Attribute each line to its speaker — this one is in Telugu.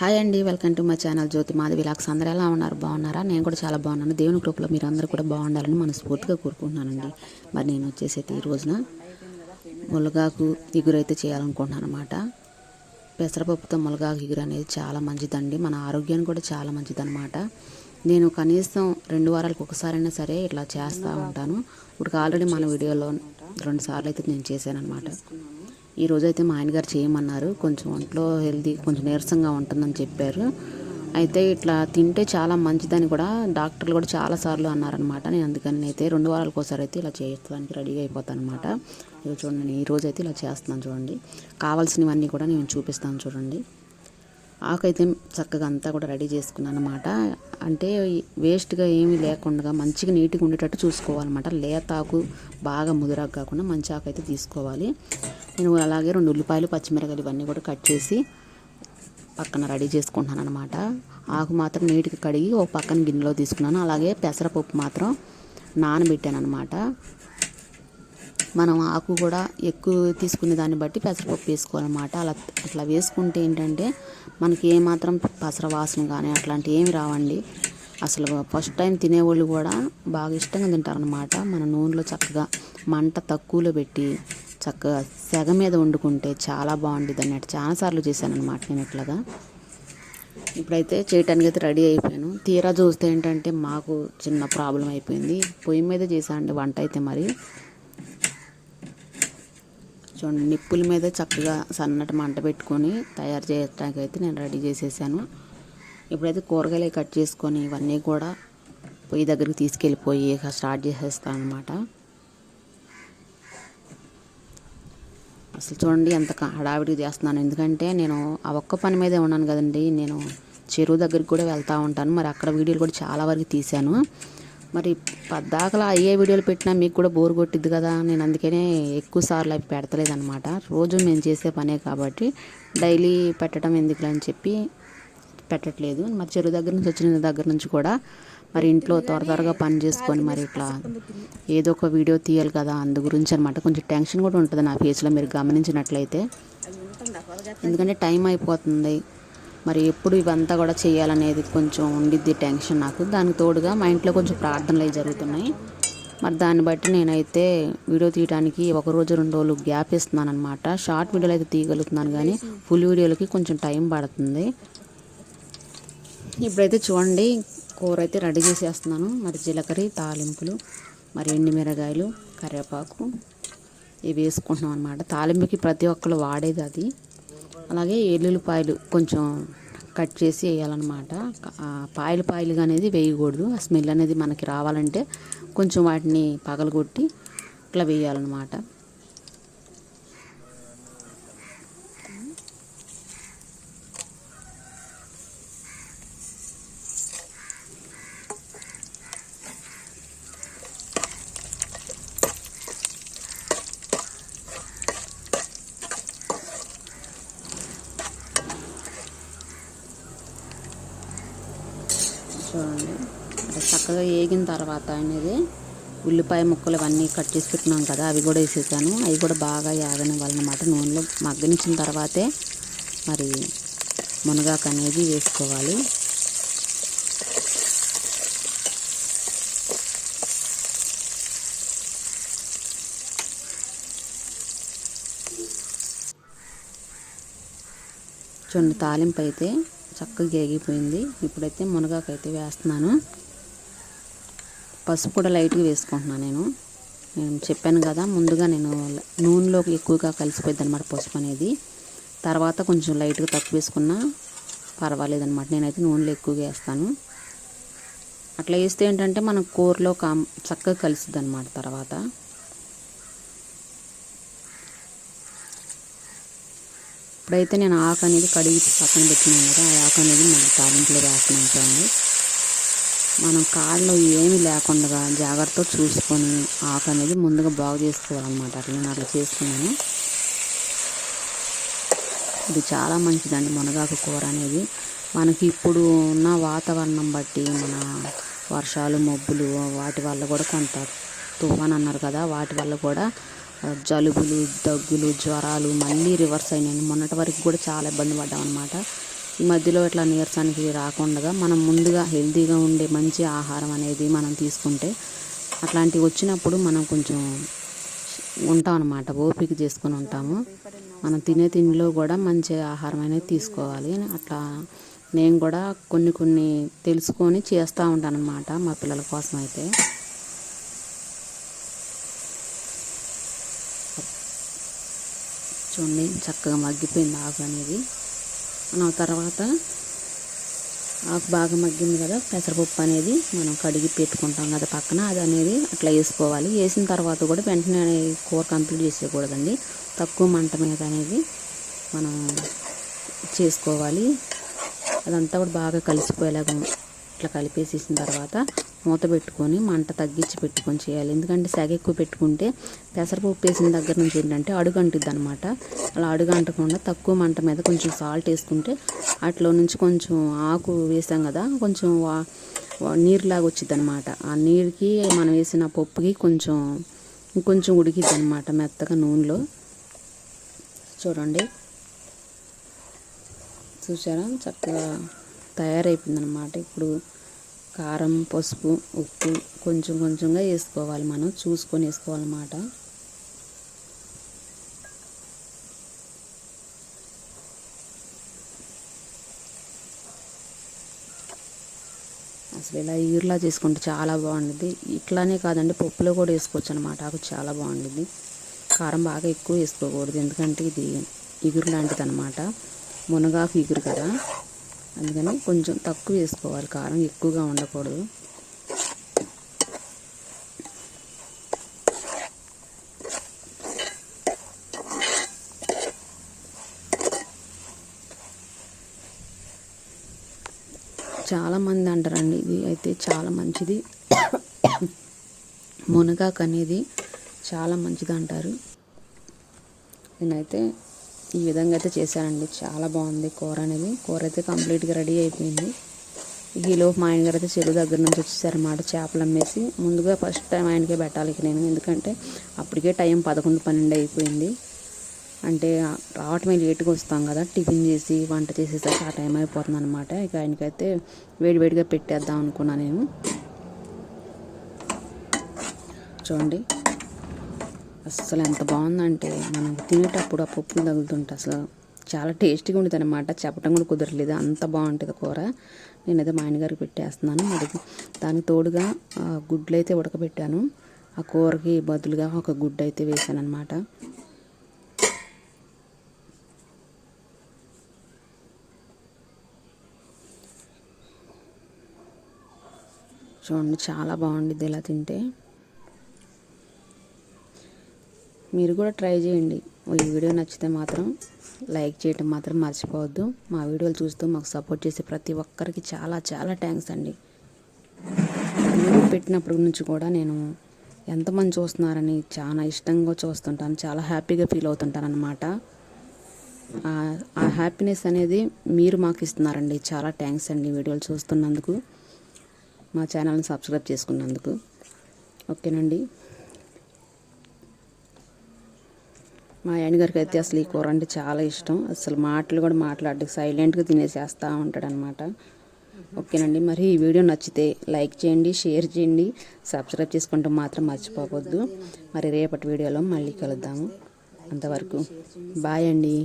Speaker 1: హాయ్ అండి welcome to my channel Jyothi Madhavi vlogs అందరూ ఎలా ఉన్నారు? బాగున్నారా? నేను కూడా చాలా బాగున్నాను. దేవుని కృపలో మీరు అందరూ కూడా బాగుండాలని మనస్ఫూర్తిగా కోరుకుంటున్నానండి. మరి నేను వచ్చేసి ఈ రోజున ములగాకు ఇగురు చేయాలనుకుంటున్నాను అనమాట పెసరపప్పుతో ములగాకు ఇగురు అనేది చాలా మంచిదండి. మన ఆరోగ్యానికి కూడా చాలా మంచిదన్నమాట. నేను కనీసం రెండు వారాలకు ఒకసారైనా సరే ఇట్లా చేస్తూ ఉంటాను. ఇప్పుడు ఆల్రెడీ మన వీడియోలో రెండు సార్లు అయితే నేను చేశాను అనమాట ఈ అయితే మా ఆయనగారు చేయమన్నారు. కొంచెం ఒంట్లో హెల్దీ కొంచెం నీరసంగా ఉంటుందని చెప్పారు. అయితే ఇట్లా తింటే చాలా మంచిదని కూడా డాక్టర్లు కూడా చాలా సార్లు అన్నారనమాట నేను అందుకని అయితే రెండు వారాలకు ఒకసారి అయితే ఇలా చేయడానికి రెడీగా అయిపోతాను అనమాట ఇక చూడండి నేను ఈ రోజు అయితే ఇలా చేస్తున్నాను చూడండి. కావాల్సినవన్నీ కూడా నేను చూపిస్తాను చూడండి. ఆకైతే చక్కగా అంతా కూడా రెడీ చేసుకున్నాను అనమాట అంటే వేస్ట్గా ఏమీ లేకుండా మంచిగా నీట్గా ఉండేటట్టు చూసుకోవాలన్నమాట. లేత ఆకు బాగా ముదురాకు కాకుండా మంచి ఆకు అయితే తీసుకోవాలి. నేను అలాగే రెండు ఉల్లిపాయలు పచ్చిమిరకాయలు ఇవన్నీ కూడా కట్ చేసి పక్కన రెడీ చేసుకుంటున్నాను అనమాట ఆకు మాత్రం నీట్గా కడిగి ఒక పక్కన గిన్నెలో తీసుకున్నాను. అలాగే పెసరపప్పు మాత్రం నానబెట్టాను అనమాట మనం ఆకు కూడా ఎక్కువ తీసుకునే దాన్ని బట్టి పెసరపప్పు వేసుకోవాలన్నమాట. అలా అట్లా వేసుకుంటే ఏంటంటే మనకి ఏమాత్రం పసర వాసన కానీ అట్లాంటివి ఏమి రావండి. అసలు ఫస్ట్ టైం తినేవాళ్ళు కూడా బాగా ఇష్టంగా తింటారనమాట మన నూనెలో చక్కగా మంట తక్కువలో పెట్టి చక్కగా సెగ మీద వండుకుంటే చాలా బాగుంటుంది అన్నట్టు చాలాసార్లు చేశాను అనమాట నేను ఇట్లాగా. ఇప్పుడైతే చేయటానికి అయితే రెడీ అయిపోయాను. తీరా చూస్తే ఏంటంటే మాకు చిన్న ప్రాబ్లం అయిపోయింది. పొయ్యి మీద చేశానండి వంట అయితే మరి. చూడండి నిప్పుల మీద చక్కగా సన్నటి మంట పెట్టుకొని తయారు చేయడానికి అయితే నేను రెడీ చేసేసాను. ఇప్పుడైతే కూరగాయలు కట్ చేసుకొని ఇవన్నీ కూడా పొయ్యి దగ్గరికి తీసుకెళ్ళిపోయి స్టార్ట్ చేసేస్తాను అనమాట అసలు చూడండి ఎంత హడావిడిగా చేస్తున్నాను. ఎందుకంటే నేను ఆ ఒక్క పని మీదే ఉన్నాను కదండి. నేను చెరువు దగ్గరికి కూడా వెళ్తూ ఉంటాను. మరి అక్కడ వీడియోలు కూడా చాలా వరకు తీశాను. మరి పద్దాకలా అయ్యే వీడియోలు పెట్టినా మీకు కూడా బోర్ కొట్టిద్ది కదా. నేను అందుకనే ఎక్కువ సార్లు అవి పెడతలేదనమాట రోజు మేము చేసే పనే కాబట్టి డైలీ పెట్టడం ఎందుకులని అని చెప్పి పెట్టట్లేదు. మరి చెరువు దగ్గర నుంచి వచ్చిన దగ్గర నుంచి కూడా మరి ఇంట్లో త్వర త్వరగా పని చేసుకొని మరి ఇట్లా ఏదో ఒక వీడియో తీయాలి కదా అందు గురించి అనమాట కొంచెం టెన్షన్ కూడా ఉంటుంది నా ఫేస్లో మీరు గమనించినట్లయితే. ఎందుకంటే టైం అయిపోతుంది. మరి ఎప్పుడు ఇవంతా కూడా చేయాలనేది కొంచెం ఉండిద్ది టెన్షన్ నాకు. దానికి తోడుగా మా ఇంట్లో కొంచెం ప్రార్థనలు అవి జరుగుతున్నాయి. మరి దాన్ని బట్టి నేనైతే వీడియో తీయడానికి ఒక రోజు రెండు రోజులు గ్యాప్ ఇస్తున్నాను అనమాట షార్ట్ వీడియోలు అయితే తీయగలుగుతున్నాను కానీ ఫుల్ వీడియోలకి కొంచెం టైం పడుతుంది. ఇప్పుడైతే చూడండి కూర అయితే రెడీ చేసేస్తున్నాను. మరి జీలకర్ర తాలింపులు మరి ఎండి మిరగాయలు కరివేపాకు ఇవి వేసుకుంటున్నాం అనమాట తాలింపుకి ప్రతి ఒక్కరు వాడేది అది. అలాగే ఎల్లుల్లిపాయలు కొంచెం కట్ చేసి వేయాలన్నమాట. పాయలు పాయలుగా అనేది వేయకూడదు. ఆ స్మెల్ అనేది మనకి రావాలంటే కొంచెం వాటిని పగలగొట్టి ఇట్లా వేయాలన్నమాట చూడండి బాగా వేగిన తర్వాత అనేది ఉల్లిపాయ ముక్కలు అవన్నీ కట్ చేసి పెట్టినాం కదా అవి కూడా వేసేసాను. అవి కూడా బాగా యాగనివ్వాలన్నమాట నూనెలో మగ్గనించిన తర్వాతే మరి మునగాకు అనేది వేసుకోవాలి. చూడండి తాలింపు అయితే చక్కగా ఎగిపోయింది ఇప్పుడైతే మునగాకు అయితే వేస్తున్నాను. పసుపు కూడా లైట్గా వేసుకుంటున్నాను నేను. నేను చెప్పాను కదా ముందుగా నేను నూనెలోకి ఎక్కువగా కలిసిపోయింది అనమాట పసుపు అనేది. తర్వాత కొంచెం లైట్గా తక్కువ వేసుకున్నా పర్వాలేదనమాట నేనైతే నూనెలో ఎక్కువగా వేస్తాను. అట్లా వేస్తే ఏంటంటే మన కూరలో కా చక్కగా కలుస్తుంది అనమాట తర్వాత. ఇప్పుడైతే నేను ఆకు అనేది కడిగి పక్కన పెట్టినాను కదా ఆ ఆకు అనేది మళ్ళీ తాలింపులో వేస్తున్నాను మనం కాళ్ళు ఏమీ లేకుండా జాగ్రత్తగా చూసుకొని ఆకు అనేది ముందుగా బాగు చేసుకోవాలన్నమాట. అట్లా నేను అట్లా చేసుకున్నాను ఇది చాలా మంచిదండి మునగాకు కూర అనేది. మనకి ఇప్పుడు ఉన్న వాతావరణం బట్టి మన వర్షాలు మబ్బులు వాటి వల్ల కూడా కొంత తుఫాన్ అన్నారు కదా వాటి వల్ల కూడా జలుబులు దగ్గులు జ్వరాలు మళ్ళీ రివర్స్ అయినాయి. మొన్నటి వరకు కూడా చాలా ఇబ్బంది పడ్డాం అనమాట మధ్యలో ఇట్లా నీరసానికి రాకుండా మనం ముందుగా హెల్తీగా ఉండే మంచి ఆహారం అనేది మనం తీసుకుంటే అట్లాంటివి వచ్చినప్పుడు మనం కొంచెం ఉంటాం అనమాట ఓపిక చేసుకుని ఉంటాము. మనం తినే తిండిలో కూడా మంచి ఆహారం అనేది తీసుకోవాలి. అట్లా నేను కూడా కొన్ని కొన్ని తెలుసుకొని చేస్తూ ఉంటాను అనమాట మా పిల్లల కోసం అయితే. చూడండి చక్కగా మగ్గిపోయింది ఆకు అనేది. మనం తర్వాత ఆకు బాగా మగ్గింది కదా పెసరపప్పు అనేది మనం కడిగి పెట్టుకుంటాం కదా పక్కన. అది అనేది అట్లా వేసుకోవాలి. వేసిన తర్వాత కూడా వెంటనే కూర కంప్లీట్ చేసేయకూడదండి. తక్కువ మంట మీద అనేది మనం చేసుకోవాలి. అదంతా కూడా బాగా కలిసిపోయేలాగా ఇట్లా కలిపేసేసిన తర్వాత మూత పెట్టుకొని మంట తగ్గించి పెట్టుకొని చేయాలి. ఎందుకంటే సెగ ఎక్కువ పెట్టుకుంటే పెసరపప్పు వేసిన దగ్గర నుంచి ఏంటంటే అడుగు అంటుద్ది అనమాట అలా అడుగు అంటకుండా తక్కువ మంట మీద కొంచెం సాల్ట్ వేసుకుంటే అట్లో నుంచి కొంచెం ఆకు వేసాం కదా కొంచెం వా నీరులాగా వచ్చింది అనమాట ఆ నీరుకి మనం వేసిన పప్పుకి కొంచెం కొంచెం ఉడికిద్ది అనమాట మెత్తగా నూనెలో. చూడండి. చూసారా? చక్కగా తయారైపోయింది అనమాట ఇప్పుడు కారం పసుపు ఉప్పు కొంచెం కొంచెంగా వేసుకోవాలి మనం. చూసుకొని వేసుకోవాలన్నమాట. అసలు ఇలా ఈరులా చేసుకుంటే చాలా బాగుంటుంది ఇట్లానే కాదండి పప్పులో కూడా వేసుకోవచ్చు అనమాట అది చాలా బాగుంటుంది కారం బాగా ఎక్కువ వేసుకోకూడదు. ఎందుకంటే ఇది ఇగురు లాంటిది అనమాట మునగాకు ఇగురు కదా. అందుకని కొంచెం తక్కువ వేసుకోవాలి. కారం ఎక్కువగా ఉండకూడదు. చాలామంది అంటారండి ఇది అయితే చాలా మంచిది. మునగాకు అనేది చాలా మంచిది అంటారు. నేనైతే ఈ విధంగా అయితే చేశానండి చాలా బాగుంది కూర అనేది. కూర అయితే కంప్లీట్గా రెడీ అయిపోయింది. ఈలోపు మా ఆయన గారు అయితే చెరువు దగ్గర నుంచి వచ్చేసారన్నమాట చేపలు అమ్మేసి. ముందుగా ఫస్ట్ టైం ఆయనకే పెట్టాలి ఇక నేను. ఎందుకంటే అప్పటికే టైం పదకొండు పన్నెండు అయిపోయింది. అంటే రావటమే లేట్గా వస్తాం కదా. టిఫిన్ చేసి వంట చేసేసరికి ఆ టైం అయిపోతుంది అనమాట ఇక ఆయనకైతే వేడివేడిగా పెట్టేద్దాం అనుకున్నా నేను. చూడండి. అస్సలు ఎంత బాగుందంటే మనం తినేటప్పుడు ఆ పప్పులు తగులుతుంటే అసలు చాలా టేస్టీగా ఉంటుంది అనమాట చెప్పడం కూడా కుదరలేదు అంత బాగుంటుంది కూర. నేనైతే మా ఆయనగారికి పెట్టేస్తున్నాను. మరి దానికి తోడుగా గుడ్లు అయితే ఉడకబెట్టాను. ఆ కూరకి బదులుగా ఒక గుడ్డు అయితే వేసాను అనమాట చూడండి చాలా బాగుండిద్ది ఇలా తింటే. మీరు కూడా ట్రై చేయండి. ఈ వీడియో నచ్చితే మాత్రం లైక్ చేయటం మాత్రం మర్చిపోవద్దు. మా వీడియోలు చూస్తూ మాకు సపోర్ట్ చేసే ప్రతి ఒక్కరికి చాలా చాలా థ్యాంక్స్ అండి. వీడియో పెట్టినప్పటి నుంచి కూడా నేను ఎంతమంది చూస్తున్నారని చాలా ఇష్టంగా చూస్తుంటాను. చాలా హ్యాపీగా ఫీల్ అవుతుంటాను అనమాట ఆ హ్యాపీనెస్ అనేది మీరు మాకు ఇస్తున్నారండి. చాలా థ్యాంక్స్ అండి వీడియోలు చూస్తున్నందుకు. మా ఛానల్ని సబ్స్క్రైబ్ చేసుకున్నందుకు. ఓకేనండి. మా ఆయన గారికి అయితే అసలు ఈ కూర అంటే చాలా ఇష్టం. అసలు మాటలు కూడా మాట్లాడి సైలెంట్గా తినేసేస్తూ ఉంటాడు అనమాట ఓకేనండి. మరి ఈ వీడియో నచ్చితే లైక్ చేయండి షేర్ చేయండి. సబ్స్క్రైబ్ చేసుకుంటే మాత్రం మర్చిపోవద్దు మరి రేపటి వీడియోలో మళ్ళీ కలుద్దాము. అంతవరకు బాయ్ అండి.